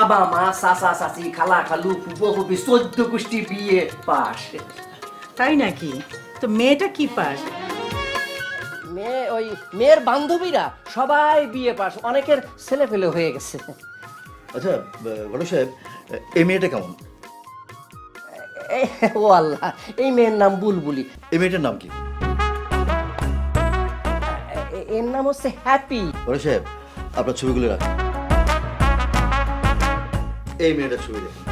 বাবা মা চাচা চাচি খালা খালু ফুপো ফুপি চোদ্দ গোষ্ঠী বিয়ে পাশ। তাই নাকি? তো মেয়েটা কি পাস মেয়ে ওই মেয়ের বান্ধবীরা সবাই বিয়ে পাশ। অনেকের ছেলে ফেলে হয়ে গেছে। আচ্ছা ঘটক সাহেব এই মেয়েটা কেমন? এই, ও আল্লাহ এই মেয়ের নাম বুলবুলি। এই মেয়েটার নাম কি? এর নাম হচ্ছে হ্যাপি। ঘটক সাহেব আপনার ছবিগুলো রাখুন। এই মেয়েটার ছবি দেখুন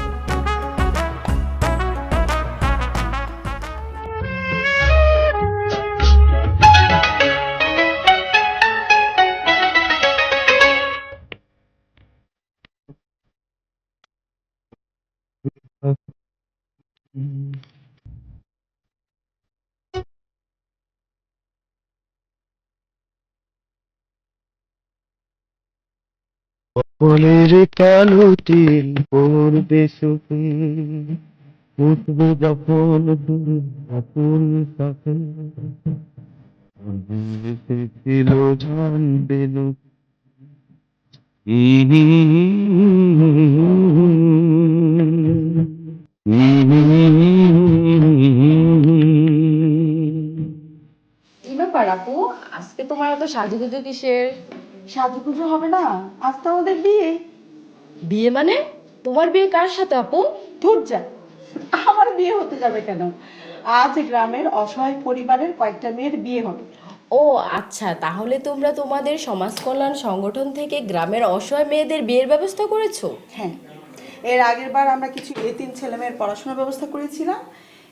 বলের কালো তিল পড়বে সুখে। উঠবে যখন আপন সাথে। ছিল জানবে কি ব্যাপার আপু? আজকে তোমার এত সাজুগুজু কিসের? সাজুগুজু হবে না? আজ তো আমাদের বিয়ে। বিয়ে মানে? তোমার বিয়ে কার সাথে আপু? ধুর যা। আমার বিয়ে হতে যাবে কেন? আজ গ্রামের অসহায় পরিবারের কয়েকটা মেয়ের বিয়ে হবে। ও আচ্ছা। তাহলে তোমরা তোমাদের সমাজ কল্যাণ সংগঠন থেকে গ্রামের অসহায় মেয়েদের বিয়ের ব্যবস্থা করেছ? হ্যাঁ। এর আগের বার আমরা কিছু এতিম ছেলে মেয়ের পড়াশোনার ব্যবস্থা করেছিলাম।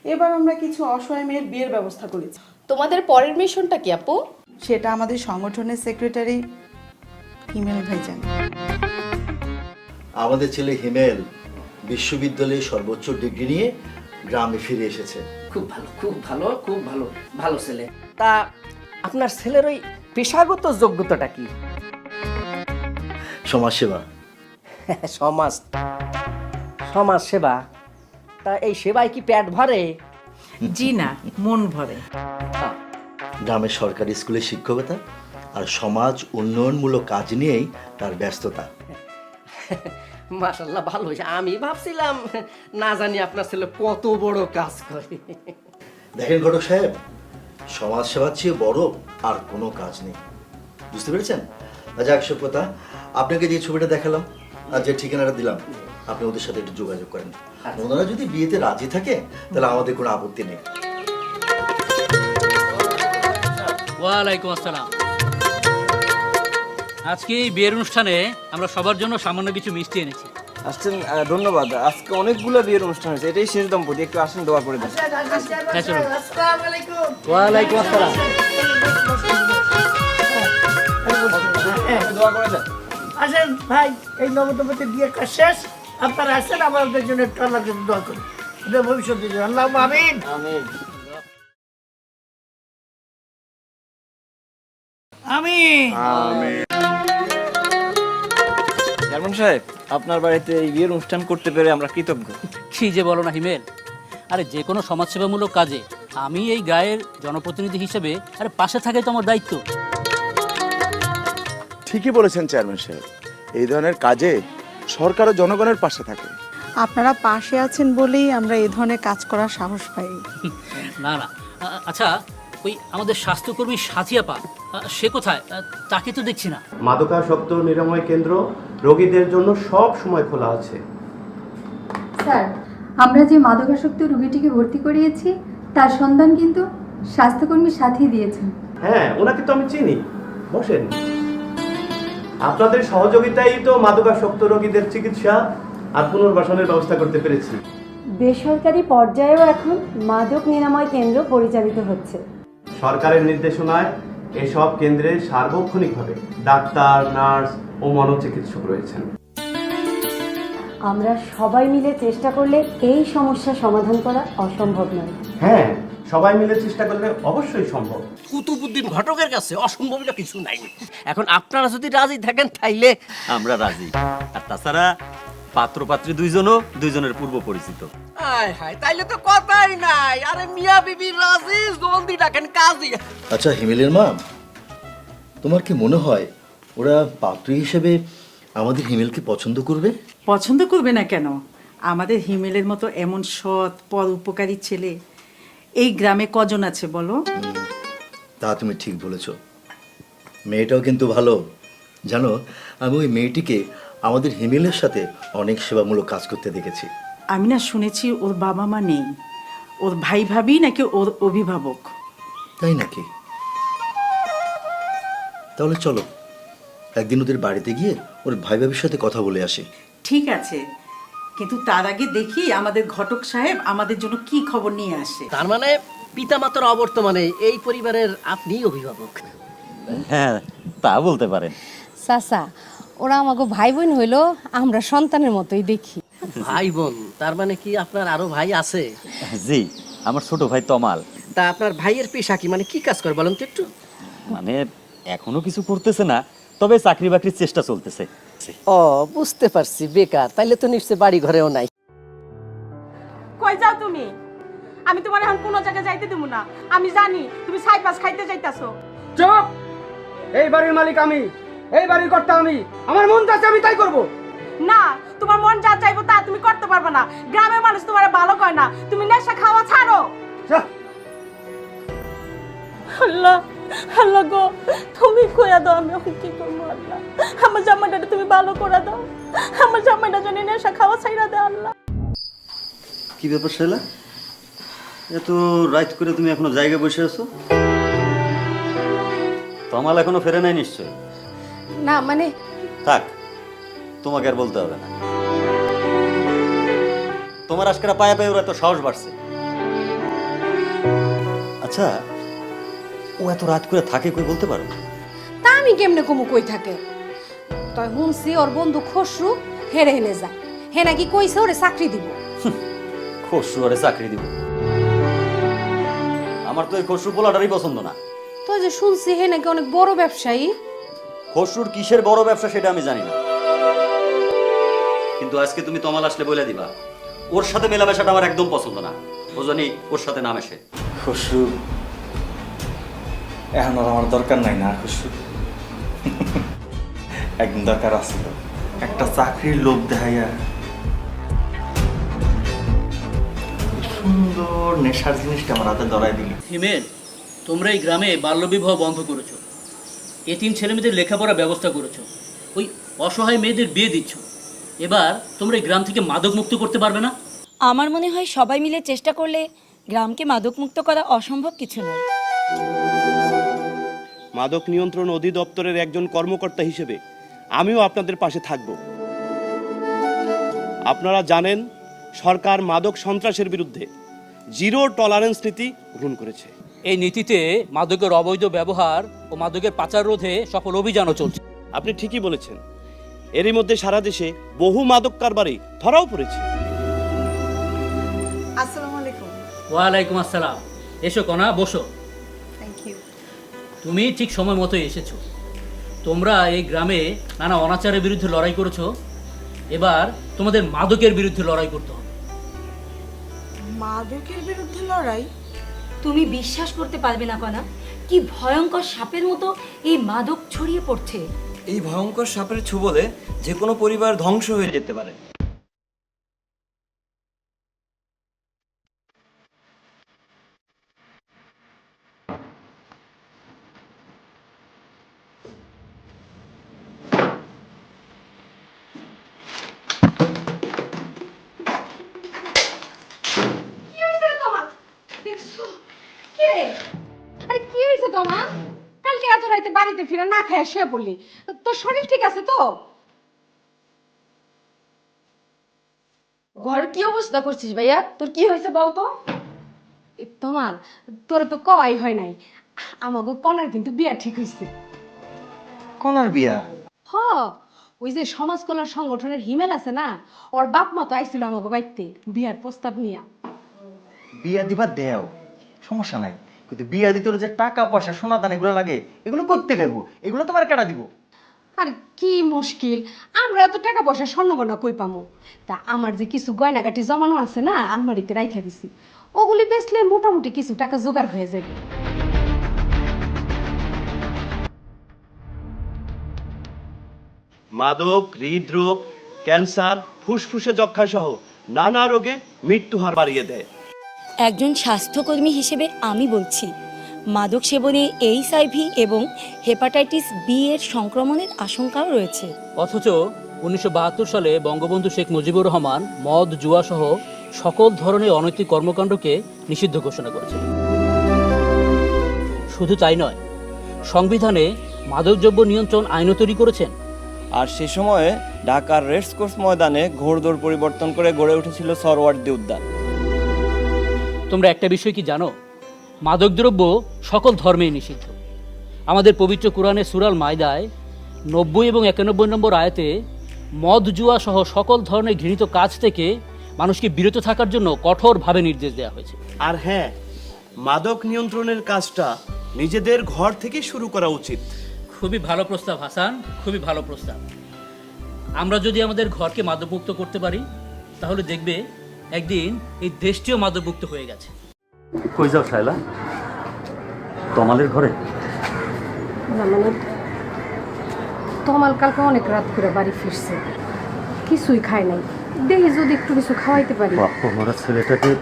এবার আমরা কিছু অসহায় মেয়ের বিয়ের ব্যবস্থা করেছি। তোমাদের পরের মিশনটা কি আপু? সেটা আমাদের সংগঠনের সেক্রেটারি হিমেল ভাইজান। আমাদের ছেলে হিমেল বিশ্ববিদ্যালয়ে সর্বোচ্চ ডিগ্রি নিয়ে গ্রামে ফিরে এসেছে। খুব ভালো খুব ভালো খুব ভালো ভালো ছেলে। তা আপনার ছেলের ওই পেশাগত যোগ্যতাটা কি? সমাজসেবা। সমাজ সমাজ সেবা তা এই সেবায় কি পেট ভরে? জি না মন ভরে। গ্রামের সরকারি স্কুলে শিক্ষকতা আর সমাজ উন্নয়নমূলক কাজ নিয়েই তার ব্যস্ততা। মাশাল্লাহ ভালো হয়েছে। আমি ভাবছিলাম না জানি আপনার ছেলে কত বড় কাজ করে। দেখেন ঘটক সাহেব সমাজ সেবার চেয়ে বড় আর কোনো কাজ নেই। বুঝতে পেরেছেন? যাক কথা আপনাকে যে ছবিটা দেখালাম আর যে ঠিকানাটা দিলাম আপনি ওদের সাথে একটু যোগাযোগ করেন। ওনারা যদি বিয়েতে রাজি থাকে তাহলে আমাদের কোনো আপত্তি নেই। ওয়ালাইকুম আসসালাম। আজকে এই বিয়ের অনুষ্ঠানে আমরা সবার জন্য সামান্য কিছু মিষ্টি এনেছি। আসছেন আহ, ধন্যবাদ। আজকে অনেকগুলো বিয়ের অনুষ্ঠান হয়েছে। এটাই শেষ দম্পতি। একটু আসেন দোয়া করে দেন। হ্যাঁ চলুন ওয়ালাইকুম আসসালাম। দোয়া করে দেন। আসেন ভাই এই নবদম্পতির বিয়ের কাজ শেষ। আপনারা আসেন আমাদের জন্য একটু আল্লাহর দোয়া করুন ওদের ভবিষ্যতে জন্য আল্লাহ আমিন। আমিন। আমিন। চেয়ারম্যান সাহেব আপনার বাড়িতে এই বিয়ের অনুষ্ঠান করতে পেরে আমরা কৃতজ্ঞ। কি যে বলো না হিমেল। আরে যে কোনো সমাজসেবামূলক কাজে আমি এই গায়ের জনপ্রতিনিধি হিসেবে আরে পাশে থাকে তো আমার দায়িত্ব। ঠিকই বলেছেন চেয়ারম্যান সাহেব। এই ধরনের কাজে সরকার ও জনগণের পাশে থাকে। আপনারা পাশে আছেন বলেই আমরা এই ধরনের কাজ করার সাহস পাই। না না। আ- আচ্ছা ওই আমাদের স্বাস্থ্যকর্মী সাথিয়া পা সে কোথায়? তাকে তো দেখছি না। মাদকাসক্ত নিরাময় কেন্দ্র রোগীদের জন্য সব সময় খোলা আছে। স্যার আমরা যে মাদকাসক্ত রোগীটিকে ভর্তি করিয়েছি তার সন্ধান কিন্তু স্বাস্থ্যকর্মী সাথেই দিয়েছেন। হ্যাঁ ওনাকে তো আমি চিনি। বসেন। আপনাদের সহযোগিতায় তো মাদকাসক্ত রোগীদের চিকিৎসা আর পুনর্বাসনের ব্যবস্থা করতে পেরেছি। বেসরকারি পর্যায়েও এখন মাদক নিরাময় কেন্দ্র পরিচালিত হচ্ছে। সরকারের নির্দেশনায় এসব কেন্দ্রে সার্বক্ষণিকভাবে ডাক্তার নার্স ও মনোচিকিৎসক রয়েছেন। আমরা সবাই মিলে চেষ্টা করলে এই সমস্যা সমাধান করা অসম্ভব নয়। হ্যাঁ সবাই মিলে চেষ্টা করলে অবশ্যই সম্ভব। কুতুবুদ্দিন ঘটকের কাছে অসম্ভব কিছু নাই। এখন আপনারা যদি রাজি থাকেন তাইলে আমরা রাজি। আর তাছাড়া পাত্র পাত্রী দুইজনও দুইজনের পূর্ব পরিচিত। আয় হায় তাইলে তো কথাই নাই। আরে মিয়া বিবি রাজি? জলদি ডাকেন কাজী আচ্ছা হিমেলের মা তোমার কি মনে হয় ওরা পাত্রী হিসেবে আমাদের হিমেলকে পছন্দ করবে? পছন্দ করবে না কেন? আমাদের হিমেলের মতো এমন সৎ পর উপকারী ছেলে এই গ্রামে কজন আছে বলো? তা তুমি ঠিক বলেছ। মেয়েটাও কিন্তু ভালো। জানো আমি ওই মেয়েটিকে আমাদের হিমেলের সাথে অনেক সেবামূলক কাজ করতে দেখেছি। আমি না শুনেছি ওর বাবা মা নেই। ওর ভাই ভাবি নাকি ওর অভিভাবক। তাই নাকি? তাহলে চলো একদিন ওদের বাড়িতে গিয়ে ওর ভাই ভাবির সাথে কথা বলে আসি। ঠিক আছে কিন্তু তার আগে দেখি আমাদের ঘটক সাহেব আমাদের জন্য কি খবর নিয়ে আসে। তার মানে পিতামাতার অবর্তমানে এই পরিবারের আপনিই অভিভাবক। হ্যাঁ তা বলতে পারেন। চাচা ওরা আমাকে ভাই বোন হইল আমরা সন্তানের মতোই দেখি। ভাই বোন তার মানে কি আপনার আরও ভাই আছে? জি আমার ছোট ভাই তমাল। তা আপনার ভাইয়ের পেশা কি? মানে কি কাজ করে বলেন তো একটু? মানে এখনও কিছু করতেছে না তবে চাকরি বাকরির চেষ্টা চলতেছে। ও বুঝতে পারছি বেকার। তাইলে তো নিশ্চয় বাড়ি ঘরেও নাই। কই যাও তুমি? আমি তোমার এখন কোনো জায়গায় যাইতে দেবো না। আমি জানি তুমি সাইপাস খাইতে যাইতাছো। চুপ! এই বাড়ির মালিক আমি। এই বাড়ির কর্তা আমি। আমার মন চাচ্ছে আমি তাই করব। না তোমার মন যা চাইব তা তুমি করতে পারবে না। গ্রামের মানুষ তোমার ভালো কয় না। তুমি নেশা খাওয়া ছাড়ো। আল্লাহ আল্লাহ গো তুমি কইয়া দাও আমি এখন কি করব আল্লাহ। আমার জামাইটা তুমি ভালো করে দাও। আমার জামাইটা জন্য নেশা খাওয়া ছাইরা দে আল্লাহ। কি ব্যাপার শালা? এত রাইট করে তুমি এখনও জায়গায় বসে আছো? তমাল এখনও ফেরে নাই নিশ্চয়? না মানে? থাক তোমাকে আর বলতে হবে না। তোমার আজকেরা পায়ে পায়ে ওরা এত সাহস বাড়ছে। আচ্ছা ও এত রাত করে থাকে কই বলতে পারো তা আমি কেমনে কমু কই থাকে? তাই শুনছি ওর বন্ধু খসরু হেরে হেনে যায় হে নাকি কইছে ওরে চাকরি দিব। খসরু আরে চাকরি দিব। আমার তো এই খসরু পোলাটারই পছন্দ না। তো যে শুনছি হে নাকি অনেক বড় ব্যবসায়ী। খসরুর কিসের বড় ব্যবসা সেটা আমি জানি না। কিন্তু আজকে তুমি তমাল আসলে বলে দিবা। ওর সাথে মেলামেশাটা আমার একদম পছন্দ না। ও জানি ওর সাথে নাম এসে খুশু এখন আর আমার দরকার নাই না খুশু একদিন দরকার আছিল একটা চাকরির লোভ দেখাইয়া সুন্দর নেশার জিনিসটা আমার হাতে ধরাই দিলি। হিমেল তোমরা এই গ্রামে বাল্যবিবাহ বন্ধ করেছ। এতিম ছেলেমেয়েদের লেখাপড়ার ব্যবস্থা করেছ। ওই অসহায় মেয়েদের বিয়ে দিচ্ছ। এবার তোমরা এই গ্রাম থেকে মাদক মুক্ত করতে পারবে না? আমার মনে হয় সবাই মিলে চেষ্টা করলে গ্রামকে মাদকমুক্ত করা অসম্ভব কিছু নয়। মাদক নিয়ন্ত্রণ অধিদপ্তরের একজন কর্মকর্তা হিসেবে আমিও আপনাদের পাশে থাকব। আপনারা জানেন সরকার মাদক সন্ত্রাসের বিরুদ্ধে জিরো টলারেন্স নীতি গ্রহণ করেছে। এই নীতিতে মাদকের অবৈধ ব্যবহার ও মাদকের পাচার রোধে সফল অভিযানও চলছে। আপনি ঠিকই বলেছেন। এরই মধ্যে সারা দেশে বহু মাদক কারবারি ধরাও পড়েছে। আসসালামু আলাইকুম। ওয়ালাইকুম আসসালাম। এসো কনা বসো। থ্যাংক ইউ তুমি ঠিক সময় মতো এসেছ। তোমরা এই গ্রামে নানা অনাচারের বিরুদ্ধে লড়াই করেছ। এবার তোমাদের মাদকের বিরুদ্ধে লড়াই করতে হবে। মাদকের বিরুদ্ধে লড়াই? তুমি বিশ্বাস করতে পারবে না, কনা। কি ভয়ঙ্কর সাপের মতো এই মাদক ছড়িয়ে পড়ছে। এই ভয়ঙ্কর সাপের ছুবলে যে কোনো পরিবার ধ্বংস হয়ে যেতে পারে। বাড়িতে ফিরে না খেয়ে শুয়ে পড়লি। তোর শরীর ঠিক আছে তো? ঘর কি অবস্থা করছিস ভাইয়া? তোর কি হয়েছে বলতো তোমার তোর তো কওয়াই হয় নাই। আমাকে কনার কিন্তু বিয়া ঠিক হয়েছে কনার বিয়া? হ ওই যে সমাজ কল্যাণ সংগঠনের হিমেল আছে না ওর বাপ মা তো আইছিল আমাকে বাড়িতে বিয়ার প্রস্তাব নিয়া। বিয়া দিবা দেও সমস্যা নাই। কিন্তু বিয়া দিতে হলে যে টাকা পয়সা সোনা দান এগুলো লাগে এগুলো করতে খাইবো এগুলো তোমার কেটা দিব? আর কি মুশকিল আমরা এত টাকা পয়সা স্বর্ণ গয়না কই পামু? তা আমার যে কিছু গয়নাগাটি জমানো আছে না আলমারিতে রাইখা দিছি ওগুলি বেচলে মোটামুটি কিছু টাকা জোগাড় হয়ে যাবে। মাদক হৃদরোগ ক্যান্সার ফুসফুসে যক্ষা সহ নানা রোগে মৃত্যু হার বাড়িয়ে দেয়। একজন স্বাস্থ্যকর্মী হিসেবে আমি বলছি। মাদক সেবনে এইচআইভি এবং হেপাটাইটিস বি এর সংক্রমণের আশঙ্কাও রয়েছে। অথচ উনিশশো বাহাত্তর সালে বঙ্গবন্ধু শেখ মুজিবুর রহমান মদ জুয়া সহ সকল ধরনের অনৈতিক কর্মকাণ্ডকে নিষিদ্ধ ঘোষণা করেছেন। শুধু তাই নয় সংবিধানে মাদকদ্রব্য নিয়ন্ত্রণ আইনও তৈরি করেছেন। আর সে সময়ে ঢাকার রেডস কোর্স ময়দানে ঘোড়দৌড় পরিবর্তন করে গড়ে উঠেছিল সরওয়ার্দী উদ্যান। তোমরা একটা বিষয় কি জানো? মাদকদ্রব্য সকল ধর্মেই নিষিদ্ধ। আমাদের পবিত্র কোরআনে সুরাল মায়দায় নব্বই এবং একানব্বই নম্বর আয়তে মদ জুয়া সহ সকল ধরনের ঘৃণিত কাজ থেকে মানুষকে বিরত থাকার জন্য কঠোরভাবে নির্দেশ দেওয়া হয়েছে। আর হ্যাঁ মাদক নিয়ন্ত্রণের কাজটা নিজেদের ঘর থেকে শুরু করা উচিত। খুবই ভালো প্রস্তাব হাসান খুবই ভালো প্রস্তাব। আমরা যদি আমাদের ঘরকে মাদকমুক্ত করতে পারি তাহলে দেখবে একদিন এই দেশটিও মাদকমুক্ত হয়ে গেছে। কই যাও শায়লা? তমালের ঘরে? না মানে তমাল কালকে অনেক রাত করে বাড়ি ফিরছে। কিছুই খায় নাই। দেখি যদি একটু কিছু খাওয়াইতে পারি। বাপ্পা মারা ছেলেটাকে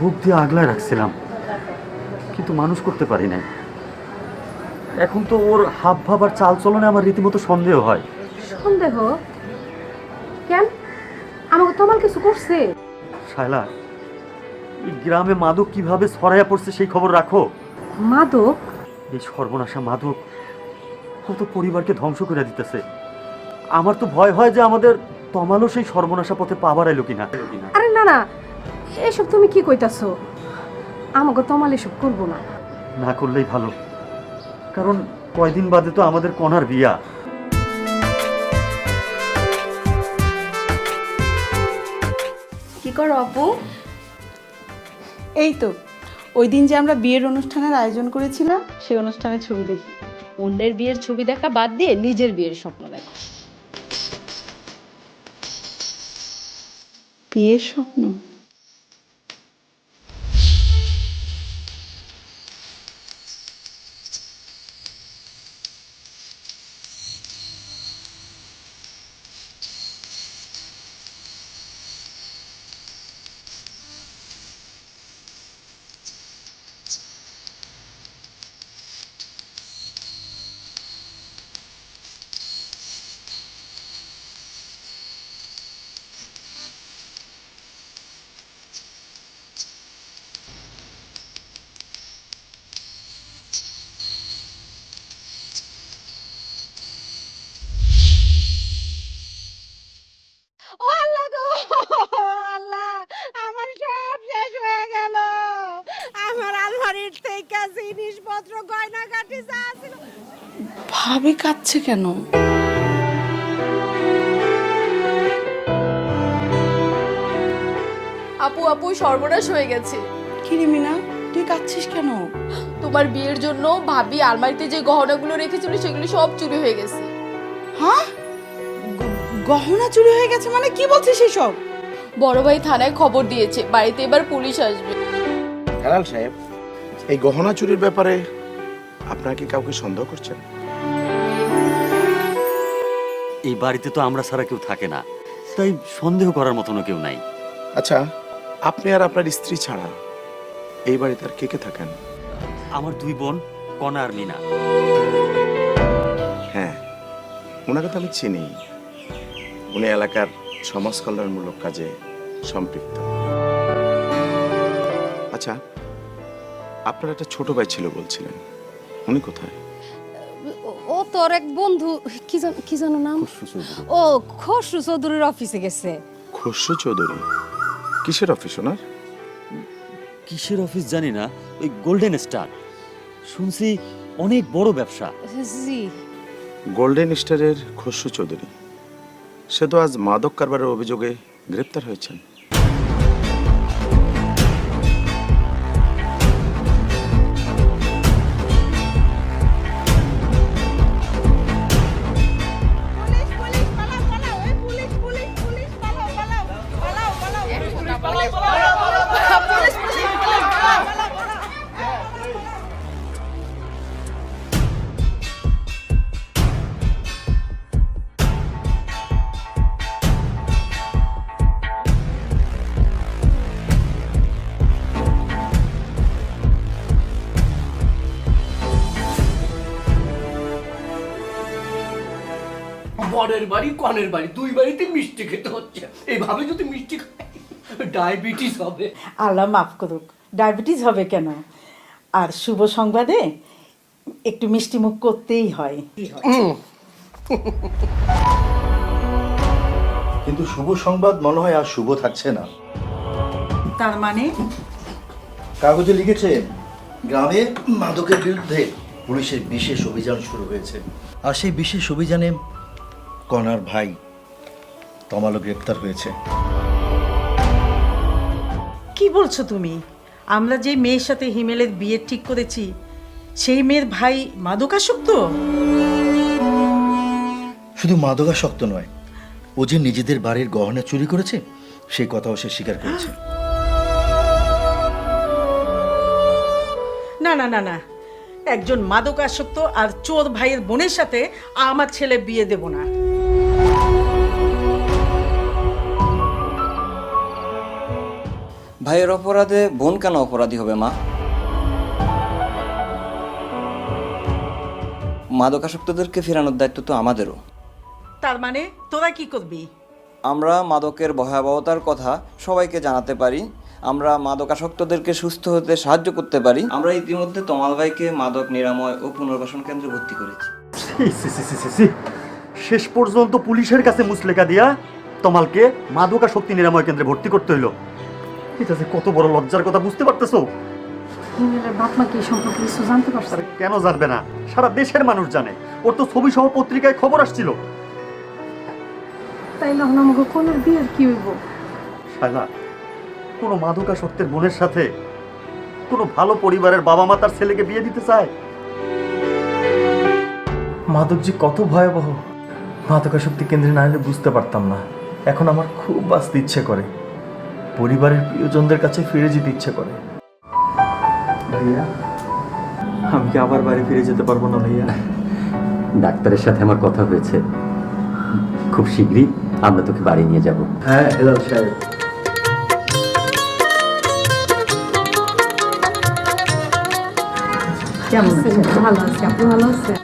বুক দিয়ে আগলায় রাখছিলাম। কিন্তু মানুষ করতে পারি নাই। এখন তো ওর হাব ভাব আর চাল চলনে আমার রীতিমতো সন্দেহ হয়। সন্দেহ? কেন? আমাকে তমাল কিছু করছে? শায়লা এই গ্রামে মাদক কীভাবে ছড়াইয়া পড়ছে সেই খবর রাখো। মাদক? এই সর্বনাশা মাদক কত পরিবারকে ধ্বংস করে দিতেছে। আমার তো ভয় হয় যে আমাদের তমালও সেই সর্বনাশা পথে পাবার এলো কিনা। আরে না না এসব তুমি কি কইতাছো? আমাকে তমাল এসব করব না। না করলেই ভালো কারণ কয়দিন বাদে তো আমাদের কনার বিয়া। করো অপু। এই তো ওই দিন যে আমরা বিয়ের অনুষ্ঠানের আয়োজন করেছিলাম সেই অনুষ্ঠানের ছবি দেখি। অন্যের বিয়ের ছবি দেখা বাদ দিয়ে নিজের বিয়ের স্বপ্ন দেখো। বিয়ের স্বপ্ন? ভাবি কাঁদছে কেন? আপু আপু সর্বনাশ হয়ে গেছে। কিরে মিনা? তুই কাঁদছিস কেন? তোমার বিয়ের জন্য ভাবি আলমারিতে যে গহনাগুলো রেখেছিল সেগুলো সব চুরি হয়ে গেছে। হ্যাঁ? গহনা চুরি হয়ে গেছে মানে কি বলছিস এসব বড় ভাই থানায় খবর দিয়েছে বাড়িতে এবার পুলিশ আসবে। হেলাল সাহেব এই গহনা চুরির ব্যাপারে আপনারা কি কাউকে সন্দেহ করছেন? এই বাড়িতে তো আমরা ছাড়া কেউ থাকে না। তাই সন্দেহ করার মতনও কেউ নাই। আচ্ছা আপনি আর আপনার স্ত্রী ছাড়া এই বাড়িতে আর কে কে থাকেন? আমার দুই বোন কনা আর মিনা। হ্যাঁ ওনাকে তো আমি চিনি। উনি এলাকার সমাজ কল্যাণমূলক কাজে সম্পৃক্ত। আচ্ছা আপনার একটা ছোট ভাই ছিল বলছিলেন। উনি কোথায়? তোর এক বন্ধু কি জানো কি জানো নাম? ও খসরু চৌধুরীর অফিসে গেছে। খসরু চৌধুরী? কিসের অফিস ওনার? কিসের অফিস জানি না ওই গোল্ডেন স্টার শুনছি অনেক বড় ব্যবসা। জি। গোল্ডেন স্টারের খসরু চৌধুরী সে তো আজ মাদক কারবারের অভিযোগে গ্রেপ্তার হয়েছেন। বাড়ি কনের বাড়ি দুই বাড়িতে মিষ্টি খেতে হচ্ছে। এইভাবে যদি মিষ্টি খাই ডায়াবেটিস হবে। আল্লাহ মাফ করুক। ডায়াবেটিস হবে কেন? আর শুভ সংবাদে একটু মিষ্টি মুখ করতেই হয়। কিন্তু শুভ সংবাদ মনে হয় আর শুভ থাকছে না। তার মানে? কাগজে লিখেছে গ্রামে মাদকের বিরুদ্ধে পুলিশের বিশেষ অভিযান শুরু হয়েছে। আর সেই বিশেষ অভিযানে কনার ভাই তমালও গ্রেপ্তার হয়েছে। কি বলছো তুমি? আমরা যে মেয়ের সাথে হিমেলের বিয়ে ঠিক করেছি সেই মেয়ের ভাই মাদকাসক্ত? শুধু মাদকাসক্ত নয় ও যে নিজেদের বাড়ির গহনা চুরি করেছে সেই কথাও সে স্বীকার করেছে। না না না না। একজন মাদকাসক্ত আর চোর ভাইয়ের বোনের সাথে আমার ছেলে বিয়ে দেব না। ভাইয়ের অপরাধে বোন কেন অপরাধী হবে মা? মাদকাসক্তদেরকে ফেরানোর দায়িত্ব তো আমাদেরও। তার মানে তোরা কি করবি? আমরা মাদকের ভয়াবহতার কথা সবাইকে জানাতে পারি আমরা মাদকাসক্তদেরকে সুস্থ হতে সাহায্য করতে পারি আমরা ইতিমধ্যে তমাল ভাইকে মাদক নিরাময় ও পুনর্বাসন কেন্দ্রে ভর্তি করেছি। শেষ পর্যন্ত পুলিশের কাছে মুসলেখা দিয়া তমালকে মাদকা শক্তি নিরাময় কেন্দ্রে ভর্তি করতে হইল। এটা যে কত বড় লজ্জার কথা বুঝতে পারতেছো? বাপ মা কি সম্পর্কে কিছু জানতে পারছে? আরে কেন জানবে না? সারা দেশের মানুষ জানে। ওর তো ছবি সহ পত্রিকায় খবর আসছিল। তাই না আমাকে কোনের বিয়ের কি হইব? শালা কোনো মাদকাসক্তের বোনের সাথে কোনো ভালো পরিবারের বাবা মা তার ছেলেকে বিয়ে দিতে চায়? মাদক যে কত ভয়াবহ। মাদকাসক্তি কেন্দ্রে না এলে বুঝতে পারতাম না। এখন আমার খুব বাঁচতে ইচ্ছে করে। পরিবারের প্রিয়জনদের কাছে ফিরে যেতে ইচ্ছে করে। ভাইয়া আমি কি আবার বাড়ি ফিরে যেতে পারব না ভাইয়া? ডাক্তারের সাথে আমার কথা হয়েছে। খুব শীঘ্রই আমরা তোকে বাড়ি নিয়ে যাব। হ্যাঁ হেলাল সাহেব। কেমন আছেন? ভালো আছে। আপনি ভালো আছেন?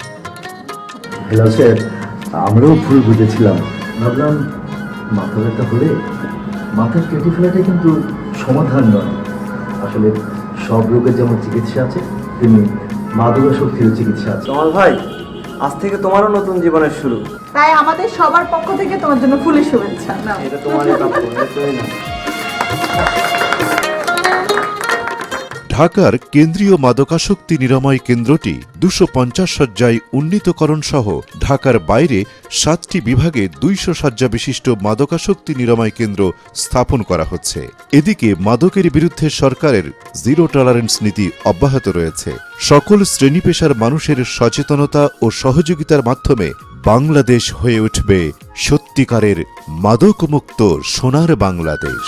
হেলাল সাহেব। আমরাও ভুল বুঝেছিলাম। ভাবলাম মাথা ব্যথা হলে মাথার কেটে ফেলাটাই কিন্তু সমাধান নয়। আসলে সব রোগের যেমন চিকিৎসা আছে তেমনি মাদকাসক্তিরও চিকিৎসা আছে। তমাল ভাই আজ থেকে তোমারও নতুন জীবনের শুরু। তাই আমাদের সবার পক্ষ থেকে তোমার জন্য ফুলের শুভেচ্ছা। নাও। এটা তোমারই প্রাপ্য এটা তুমি না ঢাকার কেন্দ্রীয় মাদকাসক্তি নিরাময় কেন্দ্রটি দুশো পঞ্চাশ শয্যায় উন্নীতকরণ সহ ঢাকার বাইরে সাতটি বিভাগে দুইশো শয্যা বিশিষ্ট মাদকাসক্তি নিরাময় কেন্দ্র স্থাপন করা হচ্ছে। এদিকে মাদকের বিরুদ্ধে সরকারের জিরো টলারেন্স নীতি অব্যাহত রয়েছে। সকল শ্রেণি পেশার মানুষের সচেতনতা ও সহযোগিতার মাধ্যমে বাংলাদেশ হয়ে উঠবে সত্যিকারের মাদকমুক্ত সোনার বাংলাদেশ।